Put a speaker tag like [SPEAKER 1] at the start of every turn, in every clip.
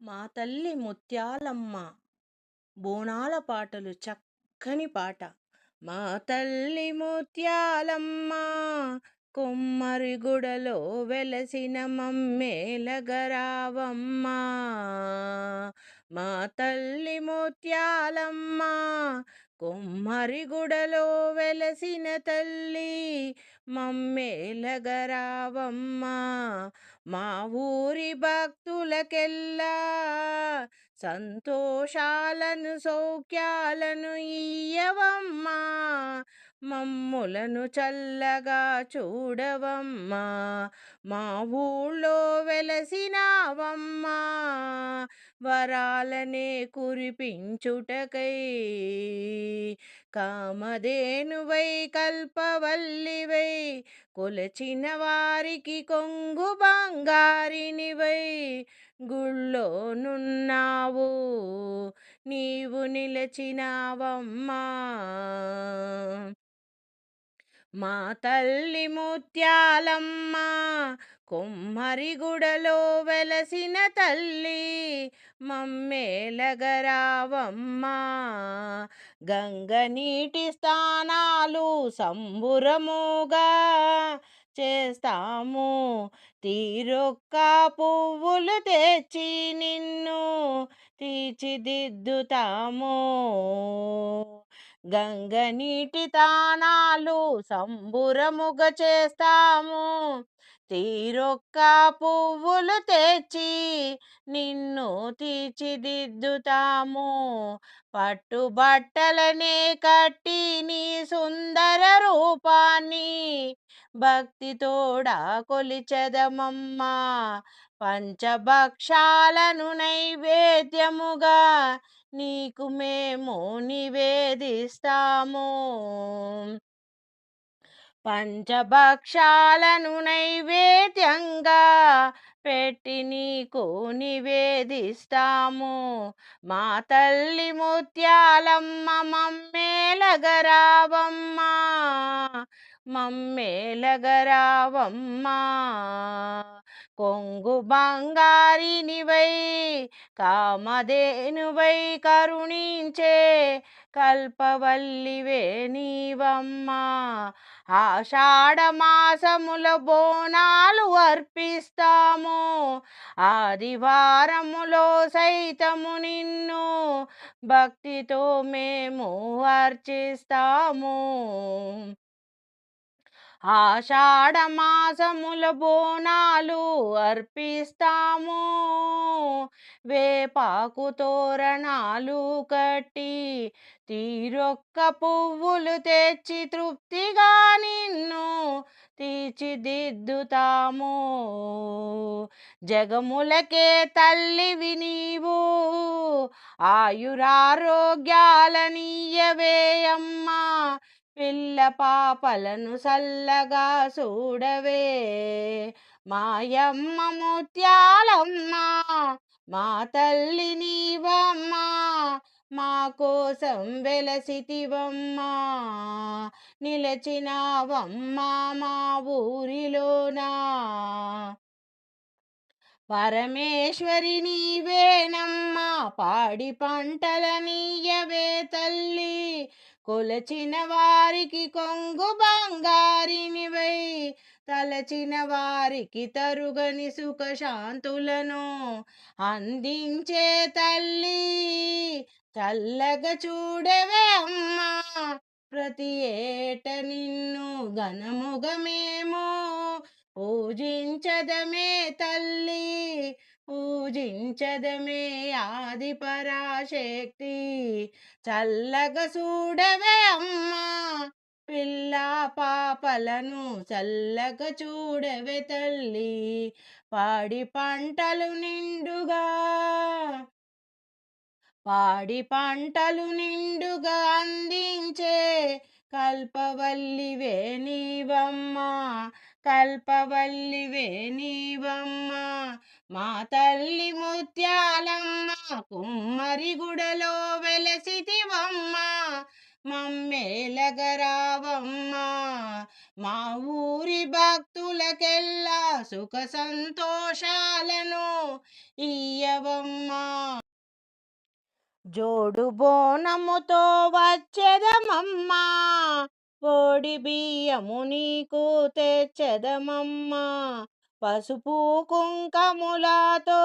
[SPEAKER 1] మా తల్లి ముత్యాలమ్మ బోనాల పాటలు చక్కని పాట. మా తల్లి ముత్యాలమ్మ కొమ్మరి గుడలో వెలసిన మమ్మేలగరావమ్మ మా తల్లి ముత్యాలమ్మ కొమ్మరిగుడలో వెలసిన తల్లి మమ్మేలగరావమ్మ మా ఊరి భక్తులకెల్లా సంతోషాలను సౌఖ్యాలను ఇయ్యవమ్మా. మమ్ములను చల్లగా చూడవమ్మా మా ఊళ్ళో వెలసినావమ్మా వరాలనే కురిపించుటకై. కామధేనువై కల్పవల్లివై కొలచిన వారికి కొంగు బంగారినివై. గుళ్ళోనున్నావు నీవు నిలచినావమ్మా. మా తల్లి ముత్యాలమ్మ కొమ్మరిగుడలో వెలసిన తల్లి మమ్మేలగరావమ్మ. గంగ నీటి స్థానాలు సంబురముగా చేస్తాము. తీరొక్క పువ్వులు తెచ్చి నిన్ను తీర్చిదిద్దుతాము. గంగ నీటి తానాలు సంబురముగ చేస్తాము. తీరొక్క పువ్వులు తెచ్చి నిన్ను తీర్చిదిద్దుతాము. పట్టుబట్టలనే కట్టి నీ సుందర రూపాన్ని భక్తితోడా కొలిచెదమమ్మా. పంచభక్షాలను నైవేద్యముగా నీకు మేము నివేదిస్తాము. పంచభక్షాలను నైవేద్యంగా పెట్టి నీకు నివేదిస్తాము. మా తల్లి ముత్యాలమ్మ మమ్మేలగరావమ్మా మమ్మేలగరావమ్మా. కొంగు బంగారినివై కామధేనువై కరుణించే కల్పవల్లివే నీవమ్మా. ఆషాఢమాసముల బోనాలు అర్పిస్తాము. ఆదివారములో సైతము నిన్ను భక్తితో మేము అర్చిస్తాము. ఆషాఢమాసముల బోనాలు అర్పిస్తాము. వేపాకు తోరణాలు కట్టి తీరొక్క పువ్వులు తెచ్చి తృప్తిగా నిన్ను తీర్చిదిద్దుతాము. జగములకే తల్లివి నీవు ఆయురారోగ్యాలనీయవే అమ్మా. పిల్ల పాపలను సల్లగా చూడవే మాయమ్మ ముత్యాలమ్మ మా తల్లి నీవమ్మ మా కోసం వెలసితివమ్మా. నిలచినావమ్మా మా ఊరిలోనా? పరమేశ్వరి నీవేనమ్మా పాడి పంటల నీయవే తల్లి. కొలచిన వారికి కొంగు బంగారినివై తలచిన వారికి తరుగని సుఖ శాంతులను అందించే తల్లి. చల్లగా చూడవే అమ్మా ప్రతి ఏట నిన్ను ఘనముగమేమో పూజించదమే తల్లి. పూజించదమే ఆది పరాశక్తి చల్లగ చూడవే అమ్మా పిల్ల పాపలను చల్లగ చూడవే తల్లి పాడి పంటలు నిండుగా. పాడి పంటలు నిండుగా అందించే కల్పవల్లివే నీవమ్మా కల్పవల్లివే నీవమ్మ. మా తల్లి ముత్యాలమ్మ కుమ్మరి గుడలో వెలసితివమ్మా మమ్మేలగరావమ్మా. మా ఊరి భక్తులకెల్లా సుఖ సంతోషాలను ఇయ్యవమ్మా. జోడు బోనముతో వచ్చెదమమ్మా పొడి బియ్యము నీకు తెచ్చెదమమ్మా. పసుపు కుంకములతో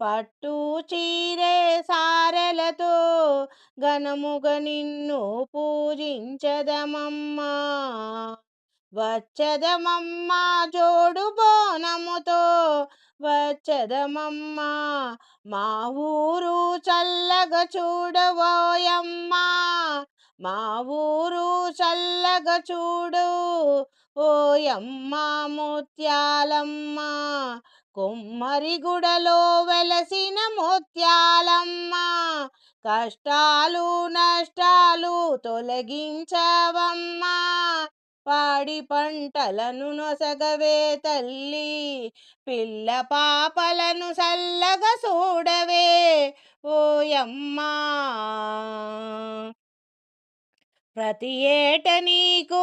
[SPEAKER 1] పట్టు చీరే సారెలతో ఘనముగ నిన్ను పూజించదమమ్మా. వచ్చదమమ్మా జోడు బోనముతో వచ్చదమమ్మా మా ఊరు చల్లగా చూడవోయమ్మా. మా ఊరు చల్లగా చూడు ఓయమ్మా ముత్యాలమ్మ కొమ్మరిగుడలో వెలసిన ముత్యాలమ్మ కష్టాలు నష్టాలు తొలగించవమ్మా. పాడి పంటలను నొసగవే తల్లి పిల్ల పాపలను చల్లగా చూడవే ఓయమ్మా ప్రతి ఏట నీకు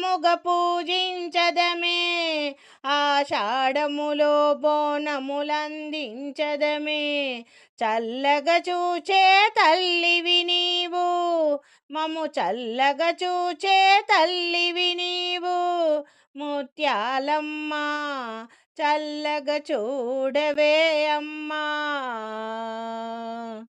[SPEAKER 1] ముగ పూజించదమే. ఆషాఢములో బోనములందించదమే. చల్లగ చూచే తల్లివి నీవు. మము చల్లగ చూచే తల్లివి నీవు. ముత్యాలమ్మ చల్లగ చూడవే అమ్మా.